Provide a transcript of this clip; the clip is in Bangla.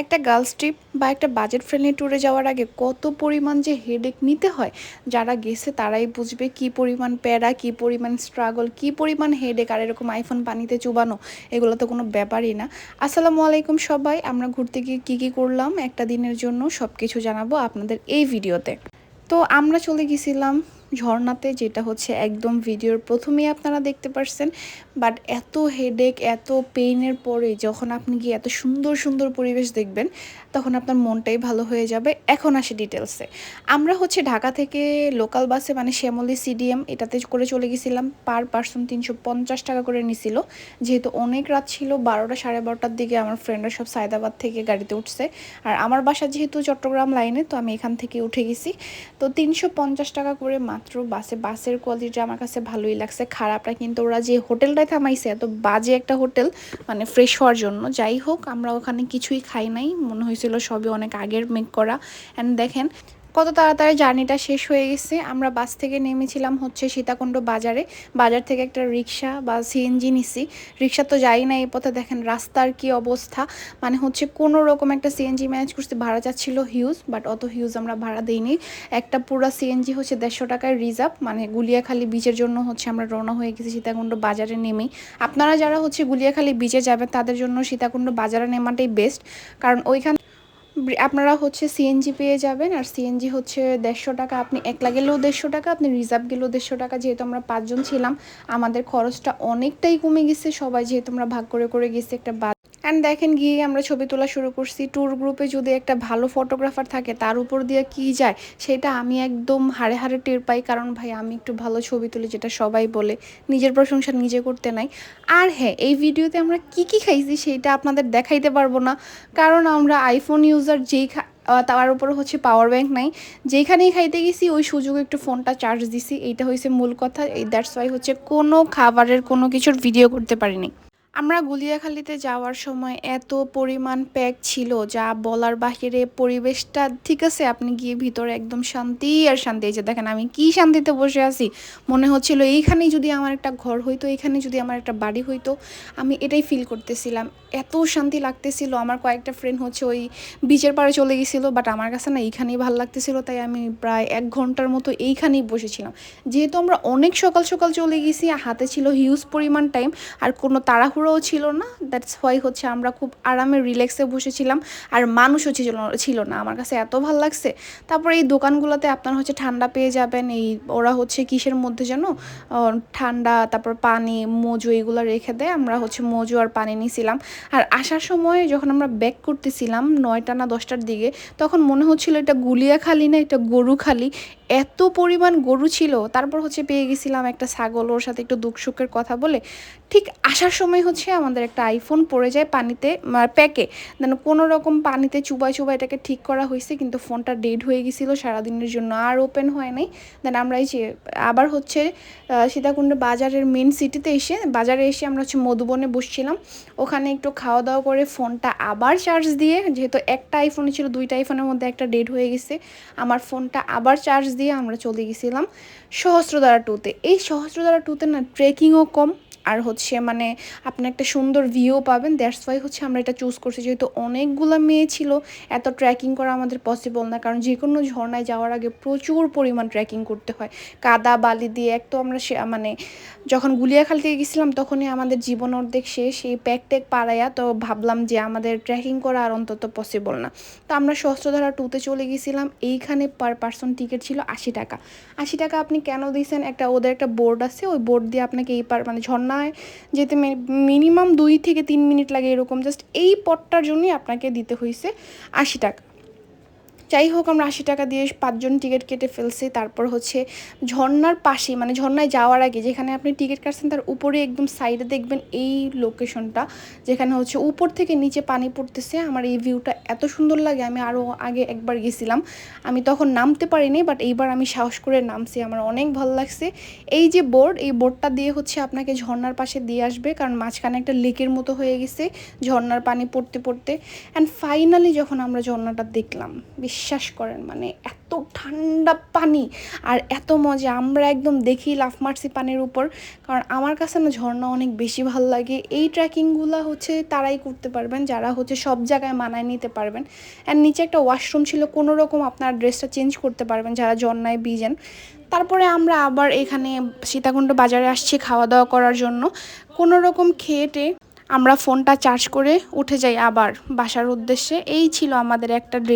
একটা গার্লস ট্রিপ বা একটা বাজেট ফ্রেন্ডলি ট্যুরে যাওয়ার আগে কত পরিমাণ যে হেডেক নিতে হয়, যারা গেছে তারাই বুঝবে কি পরিমাণ প্যারা, কি পরিমাণ স্ট্রাগল কি পরিমাণ হেডেক আর এরকম আইফোন পানিতে চুবানো, এগুলো তো কোনো ব্যাপারই না। আসসালামু আলাইকুম সবাই, আমরা ঘুরতে গিয়ে কী কী করলাম, একটা দিনের জন্য সব কিছু জানাব আপনাদের এই ভিডিওতে। তো আমরা চলে গেছিলাম ঝর্ণাতে, যেটা হচ্ছে একদম ভিডিওর প্রথমেই আপনারা দেখতে পারছেন। বাট এত হেডেক এত পেইনের পরে যখন আপনি গিয়ে এত সুন্দর সুন্দর পরিবেশ দেখবেন, তখন আপনার মনটাই ভালো হয়ে যাবে। এখন আসে ডিটেলসে আমরা হচ্ছে ঢাকা থেকে লোকাল বাসে মানে শ্যামলি সিডিএম এটাতে করে চলে গেছিলাম। পার পার্সন তিনশো পঞ্চাশ টাকা করে নিছিল। যেহেতু অনেক রাত ছিল, বারোটা সাড়ে বারোটার দিকে আমার ফ্রেন্ডরা সব সায়দাবাদ থেকে গাড়িতে উঠছে। আর আমার বাসা যেহেতু চট্টগ্রাম লাইনে তো আমি এখান থেকে উঠে গেছি। তো তিনশো পঞ্চাশ টাকা করে মাত্র বাসে, বাসের কোয়ালিটি আমার কাছে ভালোই লাগছে। খারাপটা কিন্তু ওরা যে হোটেলটায় থামাইছে, এত বাজে একটা হোটেল মানে ফ্রেশ হওয়ার জন্য। যাই হোক, আমরা ওখানে কিছুই খাই নাই। মনে হয়েছিল সবই অনেক আগের মেক করা। অ্যান্ড দেখেন কত তাড়াতাড়ি জার্নিটা শেষ হয়ে গেছে, আমরা বাস থেকে নেমেছিলাম হচ্ছে সীতাকুণ্ড বাজারে। বাজার থেকে একটা রিক্সা বা সিএনজি নিছি। রিক্সা তো যাই না এই পথে, দেখেন রাস্তার কি অবস্থা। মানে হচ্ছে কোনো রকম একটা সিএনজি ম্যানেজ করতে ভাড়া যাচ্ছিল হিউজ বাট অত হিউজ আমরা ভাড়া দিইনি। একটা পুরো সিএনজি হচ্ছে দেড়শো টাকায় রিজার্ভ মানে গুলিয়াখালী বিচের জন্য হচ্ছে আমরা রওনা হয়ে গেছি সীতাকুণ্ড বাজারে নেমেই। আপনারা যারা হচ্ছে গুলিয়াখালী বিচে যাবেন, তাদের জন্য সীতাকুণ্ড বাজারে নেমাটাই বেস্ট কারণ ওইখান আপনারা হচ্ছে সিএনজি পেয়ে যাবেন, আর সিএনজি হচ্ছে দেড়শো টাকা। আপনি একলা গেলেও দেড়শো টাকা, আপনি রিজার্ভ গেলেও দেড়শো টাকা। যেহেতু আমরা পাঁচজন ছিলাম, আমাদের খরচটা অনেকটাই কমে গেছে। সবাই যেহেতু আমরা ভাগ করে করে গেছি, একটা অ্যান্ড দেখেন গিয়ে আমরা ছবি তোলা শুরু করছি। ট্যুর গ্রুপে যদি একটা ভালো ফটোগ্রাফার থাকে, তার উপর দিয়ে কি যায়, সেটা আমি একদম হাড়ে হাড়ে টের পাই। কারণ ভাই, আমি একটু ভালো ছবি তুলি, যেটা সবাই বলে। নিজের প্রশংসা নিজে করতে নাই। আর হ্যাঁ এই ভিডিওতে আমরা কি কি খাইছি, সেটা আপনাদের দেখাইতে পারব না। কারণ আমরা আইফোন ইউজার যেই তার উপর হচ্ছে পাওয়ার ব্যাঙ্ক নাই। যেখানেই খাইতে গেছি, ওই সুযোগে একটু ফোনটা চার্জ দিছি। এইটা হয়েছে মূল কথা। এই দ্যাটস ওয়াই হচ্ছে কোনো খাবারের কোনো কিছুর ভিডিও করতে পারিনি। আমরা গুলিয়াখালিতে যাওয়ার সময় এত পরিমাণ প্যাক ছিল যা বলার বাহিরে পরিবেশটা, ঠিক আছে, আপনি গিয়ে ভিতরে একদম শান্তি আর শান্তি। এই যে দেখেন, আমি কি শান্তিতে বসে আছি? মনে হচ্ছিল এইখানেই যদি আমার একটা ঘর হইতো এইখানে যদি আমার একটা বাড়ি হইতো, আমি এটাই ফিল করতেছিলাম। এত শান্তি লাগতেছিল। আমার কয়েকটা ফ্রেন্ড হচ্ছে ওই বিচের পাড়ে চলে গেছিল বাট আমার কাছে না এইখানেই ভালো লাগতেছিল, তাই আমি প্রায় এক ঘণ্টার মতো এইখানেই বসেছিলাম। যেহেতু আমরা অনেক সকাল সকাল চলে গেছি হাতে ছিল হিউজ পরিমাণ টাইম আর কোনো তাড়াহুড়ো তাড়াহুড়োও ছিল না দ্যাটস হোয়াই হচ্ছে আমরা খুব আরামে রিল্যাক্সে বসেছিলাম, আর মানুষও ছিল ছিল না, আমার কাছে এত ভালো লাগছে। তারপর এই দোকানগুলোতে আপনার হচ্ছে ঠান্ডা পেয়ে যাবেন, এই ওরা হচ্ছে কিসের মধ্যে যেন ঠান্ডা, তারপর পানি, মজু এগুলো রেখে দেয়, আমরা হচ্ছে মজু আর পানি নিয়েছিলাম আর আসার সময় যখন আমরা ব্যাক করতেছিলাম নয়টা না দশটার দিকে, তখন মনে হচ্ছিল এটা গুলিয়া খালি না, এটা গরু খালি এত পরিমাণ গরু ছিল, তারপর হচ্ছে পেয়ে গেছিলাম একটা ছাগল, ওর সাথে একটু দুঃখ সুখের কথা বলে। ঠিক আসার সময় হচ্ছে আমাদের একটা আইফোন পড়ে যায় পানিতে প্যাকে। দেন কোনো রকম পানিতে চুবাই চুবাই এটাকে ঠিক করা হয়েছে, কিন্তু ফোনটা ডেড হয়ে গেছিল সারাদিনের জন্য, আর ওপেন হয় নাই। দেন আমরা এই যে, আবার হচ্ছে সীতাকুণ্ড বাজারের মেন সিটিতে এসে, বাজারে এসে আমরা হচ্ছে মধুবনে বসছিলাম। ওখানে একটু খাওয়া দাওয়া করে ফোনটা আবার চার্জ দিয়ে, যেহেতু একটা আইফোনে ছিল, দুইটা আইফোনের মধ্যে একটা ডেড হয়ে গেছে, আমার ফোনটা আবার চার্জ দিয়ে আমরা চলে গেছিলাম সহস্রধারা টুতে এই সহস্রধারা টুতে না ট্রেকিংও কম আর হচ্ছে মানে আপনি একটা সুন্দর ভিউ পাবেন দ্যাটস ওয়াই হচ্ছে আমরা এটা চুজ করছি। যেহেতু অনেকগুলো মেয়ে ছিল, এত ট্রেকিং করা আমাদের পসিবল না, কারণ যে কোনো ঝর্ণায় যাওয়ার আগে প্রচুর পরিমাণ ট্রেকিং করতে হয়। কাদা, বালি দিয়ে এক তো আমরা সে মানে যখন গুলিয়াখাল থেকে গেছিলাম, তখনই আমাদের জীবন অর্ধেক শেষ। এই প্যাক ট্যাক পাড়াইয়া তো ভাবলাম যে আমাদের ট্রেকিং করা আর অন্তত পসিবল না। তো আমরা সহস্রধারা টুতে চলে গেছিলাম, এইখানে পার পার্সন টিকিট ছিল আশি টাকা। আশি টাকা আপনি কেন দিয়েছেন? একটা ওদের একটা বোর্ড আছে, ওই বোর্ড দিয়ে আপনাকে এই পার মানে ঝর্ণা ঝর্ণায় যেতে মিনিমাম দুই থেকে তিন মিনিট লাগে এরকম। জাস্ট এই পটটার জন্যই আপনাকে দিতে হয়েছে আশি টাকা। যাই হোক, আমরা আশি টাকা দিয়ে পাঁচজন টিকিট কেটে ফেলছি। তারপর হচ্ছে ঝর্নার পাশে মানে ঝর্নায় যাওয়ার আগে যেখানে আপনি টিকিট কাটছেন, তার উপরে একদম সাইডে দেখবেন এই লোকেশনটা, যেখানে হচ্ছে উপর থেকে নিচে পানি পড়তেছে। আমার এই ভিউটা এত সুন্দর লাগে, আমি আরও আগে একবার গেছিলাম। আমি তখন নামতে পারিনি বাট এইবার আমি সাহস করে নামছি। আমার অনেক ভালো লাগছে। এই যে বোর্ড, এই বোর্ডটা দিয়ে হচ্ছে আপনাকে ঝর্নার পাশে দিয়ে আসবে, কারণ মাঝখানে একটা লেকের মতো হয়ে গেছে ঝর্নার পানি পড়তে পড়তে। অ্যান্ড ফাইনালি যখন আমরা ঝর্নাটা দেখলাম, বেশ বিশ্বাস করেন মানে এত ঠান্ডা পানি আর এত মজা। আমরা একদম দেখি লাফ মারছি পানির উপর, কারণ আমার কাছে না ঝর্ণা অনেক বেশি ভালো লাগে। এই ট্রেকিংগুলো হচ্ছে তারাই করতে পারবেন, যারা হচ্ছে সব জায়গায় মানায় নিতে পারবেন। অ্যান্ড নিচে একটা ওয়াশরুম ছিল, কোনো রকম আপনার ড্রেসটা চেঞ্জ করতে পারবেন যারা ঝর্ণায় ভিজেন। তারপরে আমরা আবার এখানে সীতাকুণ্ড বাজারে আসছি খাওয়া দাওয়া করার জন্য। কোনো রকম খেয়েটে আমরা ফোনটা চার্জ করে উঠে যাই আবার বাসার উদ্দেশ্যে। এই ছিল আমাদের একটা ড্রেস